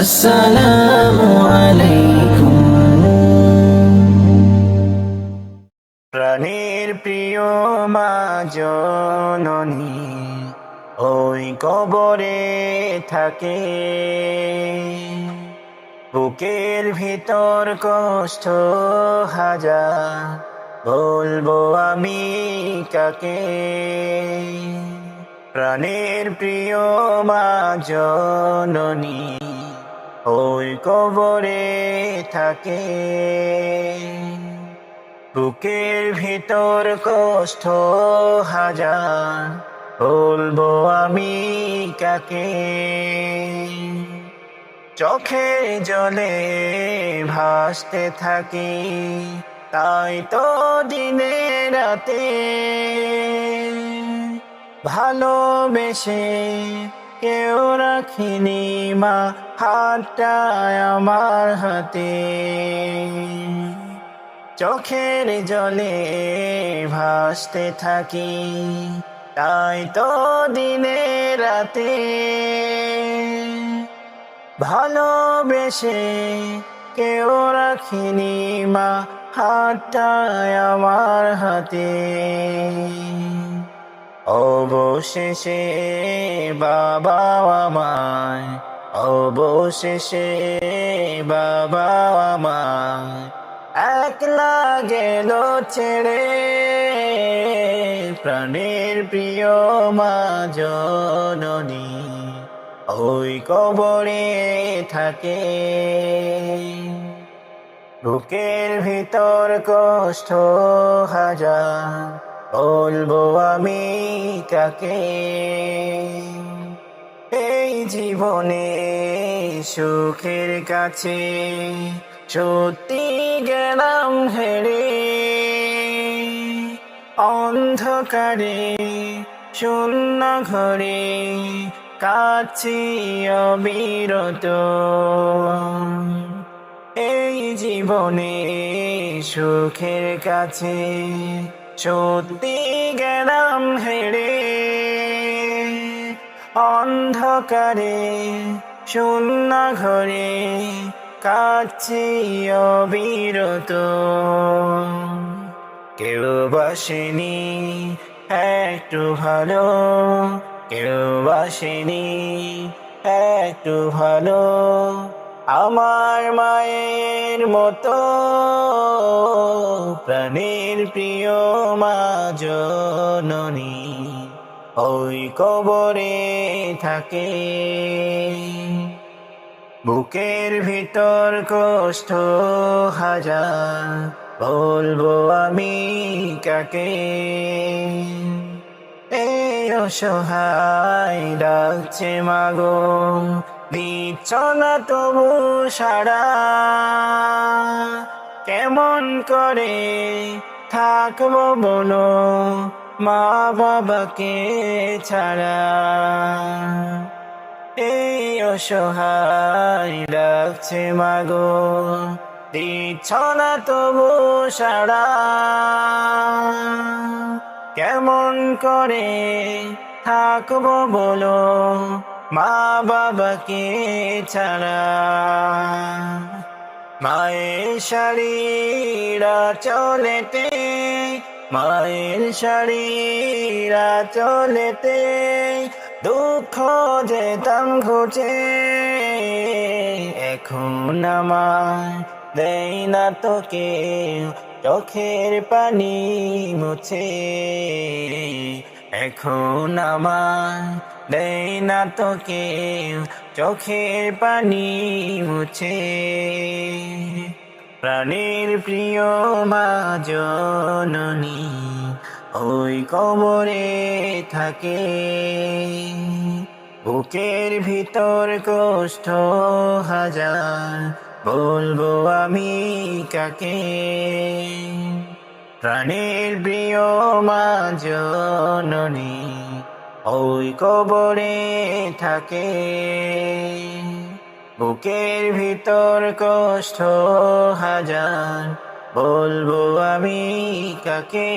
আসসালামু আলাইকুম প্রাণের প্রিয় মা ওই কবরে থাকে। বুকের ভিতর কষ্ট হাজার বলব আমি কাকে? প্রাণের প্রিয় মা জননী ওই কবরে থাকে। বুকের ভিতর কষ্ট হাজার, বলব আমি কাকে? চোখে জলে ভাসতে থাকি, তাই তো দিনে রাতে। ভালোবেসে কেউ রাখিনি মা, হাতটা আমার হাতে। চোখের জলে ভাসতে থাকি, তাই তো দিনে রাতে। ভালোবেসে কেউ রাখিনি মা হাতটায় আমার হাতে। অবশেষে বাবা আমায়, অবশেষে বাবা আমায়। একলা গেল ছেড়ে প্রাণের প্রিয় মা জননী, ওই কবরে থাকে। বুকের ভিতর কষ্ট হাজার বলব আমি কাকে? এই জীবনে সুখের কাছে সত্যি গেলাম হেরে। অন্ধকারে, শূন্য ঘরে কাছে অবিরত। এই জীবনে সুখের কাছে সত্যি গেলাম হেরে অন্ধকারে শূন্য ঘরে কাছে অবিরত। কেউ বাসেনি, একটু ভালো। কেউ বাসেনি, একটু ভালো। আমার মায়ের মতো প্রাণের প্রিয় মা জননী ওই কবরে থাকে। বুকের ভিতর কষ্ট হাজার, বলব আমি কাকে? এই অসহায় ডাকছে মাগো। দিচ্ছ না তবু সারা। কেমন করে থাকব বলো মা বাবাকে ছাড়া? এই অসহায় লাগছে মাগো। দিচ্ছ না তবু সারা। কেমন করে থাকব বলো মা বাবাকে ছাড়া মায়ের শাড়িরা চলেতে মায়ের শাড়িরা চলেতে দুঃখ যেতাম ঘুচে, এখন আমার দেই না তোকে চোখের পানি মুছে। এখন আমার দেই না তোকে চোখের পানি মুছে। প্রাণের প্রিয় মা জননী, ওই কবরে থাকে। বুকের ভিতর কষ্ট হাজার, বলব আমি কাকে? প্রাণের প্রিয় মা জননী ওই কবরে থাকে। বুকের ভিতর কষ্ট হাজার বলব আমি কাকে?